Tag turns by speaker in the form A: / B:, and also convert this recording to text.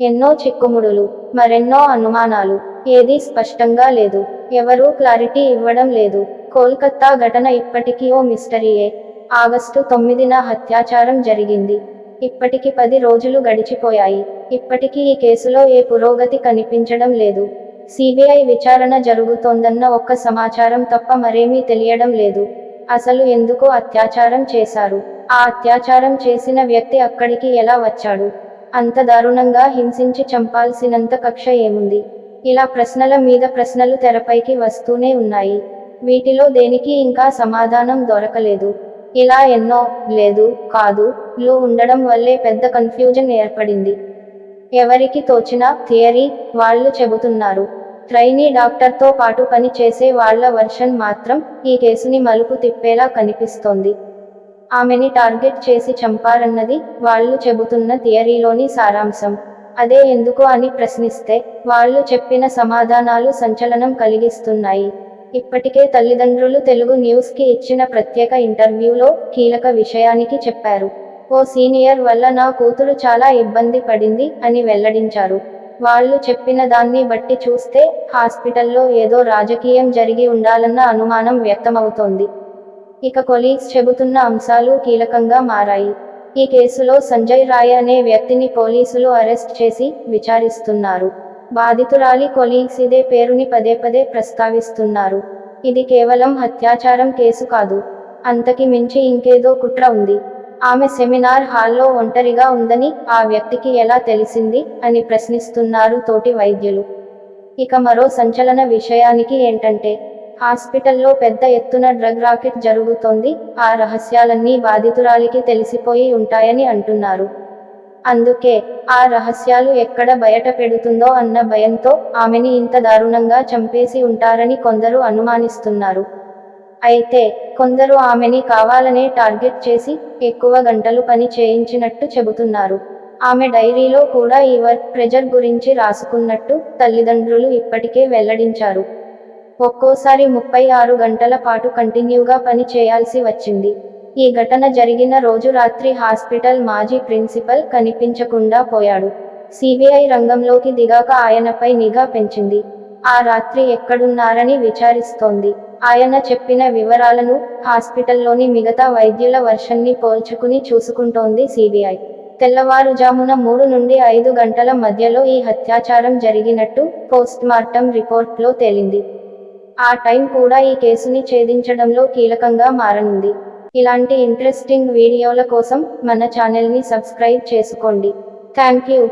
A: ఎన్నో చిక్కుముడులు మరెన్నో అనుమానాలు ఏదీ స్పష్టంగా లేదు. ఎవరూ క్లారిటీ ఇవ్వడం లేదు. కోల్కత్తా ఘటన ఇప్పటికీ ఓ మిస్టరీయే. ఆగస్టు తొమ్మిదిన హత్యాచారం జరిగింది. ఇప్పటికి పది రోజులు గడిచిపోయాయి. ఇప్పటికీ ఈ కేసులో ఏ పురోగతి కనిపించడం లేదు. సిబిఐ విచారణ జరుగుతోందన్న ఒక్క సమాచారం తప్ప మరేమీ తెలియడం లేదు. అసలు ఎందుకు అత్యాచారం చేశారు? ఆ అత్యాచారం చేసిన వ్యక్తి అక్కడికి ఎలా వచ్చాడు? అంత దారుణంగా హింసించి చంపాల్సినంత కక్ష ఏముంది? ఇలా ప్రశ్నల మీద ప్రశ్నలు తెరపైకి వస్తూనే ఉన్నాయి. వీటిలో దేనికి ఇంకా సమాధానం దొరకలేదు. ఇలా ఎన్నో లేదు కాదు లు ఉండడం వల్లే పెద్ద కన్ఫ్యూజన్ ఏర్పడింది. ఎవరికి తోచిన థియరీ వాళ్ళు చెబుతున్నారు. ట్రైనీ డాక్టర్తో పాటు పని చేసే వాళ్ళ వర్షన్ మాత్రం ఈ కేసుని మలుపు తిప్పేలా కనిపిస్తోంది. ఆమెని టార్గెట్ చేసి చంపారన్నది వాళ్ళు చెబుతున్న థియరీలోని సారాంశం. అదే ఎందుకు అని ప్రశ్నిస్తే వాళ్ళు చెప్పిన సమాధానాలు సంచలనం కలిగిస్తున్నాయి. ఇప్పటికే తల్లిదండ్రులు తెలుగు న్యూస్కి ఇచ్చిన ప్రత్యేక ఇంటర్వ్యూలో కీలక విషయానికి చెప్పారు. ఓ సీనియర్ వల్ల నా కూతురు చాలా ఇబ్బంది పడింది అని వెల్లడించారు. వాళ్ళు చెప్పిన దాన్ని బట్టి చూస్తే హాస్పిటల్లో ఏదో రాజకీయం జరిగి ఉండాలన్న అనుమానం వ్యక్తమవుతోంది. ఇక కొలీగ్స్ చెబుతున్న అంశాలు కీలకంగా మారాయి. ఈ కేసులో సంజయ్ రాయ్ అనే వ్యక్తిని పోలీసులు అరెస్ట్ చేసి విచారిస్తున్నారు. బాధితురాలి కొలీగ్స్ ఇదే పేరుని పదే పదే ప్రస్తావిస్తున్నారు. ఇది కేవలం హత్యాచారం కేసు కాదు. అంతకి మించి ఇంకేదో కుట్ర ఉంది. ఆమె సెమినార్ హాల్లో ఒంటరిగా ఉందని ఆ వ్యక్తికి ఎలా తెలిసింది అని ప్రశ్నిస్తున్నారు తోటి వైద్యులు. ఇక మరో సంచలన విషయానికి ఏంటంటే హాస్పిటల్లో పెద్ద ఎత్తున డ్రగ్ రాకెట్ జరుగుతోంది. ఆ రహస్యాలన్నీ బాధితురాలికి తెలిసిపోయి ఉంటాయని అంటున్నారు. అందుకే ఆ రహస్యాలు ఎక్కడ బయట పెడుతుందో అన్న భయంతో ఆమెని ఇంత దారుణంగా చంపేసి ఉంటారని కొందరు అనుమానిస్తున్నారు. అయితే కొందరు ఆమెని కావాలనే టార్గెట్ చేసి ఎక్కువ గంటలు పని చేయించినట్టు చెబుతున్నారు. ఆమె డైరీలో కూడా ఈ వర్క్ ప్రెజర్ గురించి రాసుకున్నట్టు తల్లిదండ్రులు ఇప్పటికే వెల్లడించారు. ఒక్కోసారి ముప్పై ఆరు గంటల పాటు కంటిన్యూగా పని చేయాల్సి వచ్చింది. ఈ ఘటన జరిగిన రోజు రాత్రి హాస్పిటల్ మాజీ ప్రిన్సిపల్ కనిపించకుండా పోయాడు. సిబిఐ రంగంలోకి దిగాక ఆయనపై నిఘా పెంచింది. ఆ రాత్రి ఎక్కడున్నారని విచారిస్తోంది. ఆయన చెప్పిన వివరాలను హాస్పిటల్లోని మిగతా వైద్యుల వర్షన్ని పోల్చుకుని చూసుకుంటోంది సిబిఐ. తెల్లవారుజామున మూడు నుండి ఐదు గంటల మధ్యలో ఈ హత్యాచారం జరిగినట్టు పోస్ట్మార్టం రిపోర్ట్లో తేలింది. ఆ టైం కూడా ఈ కేసుని ఛేదించడంలో కీలకంగా మారనుంది. ఇలాంటి ఇంట్రెస్టింగ్ వీడియోల కోసం మన ఛానల్ని సబ్స్క్రైబ్ చేసుకోండి. Thank you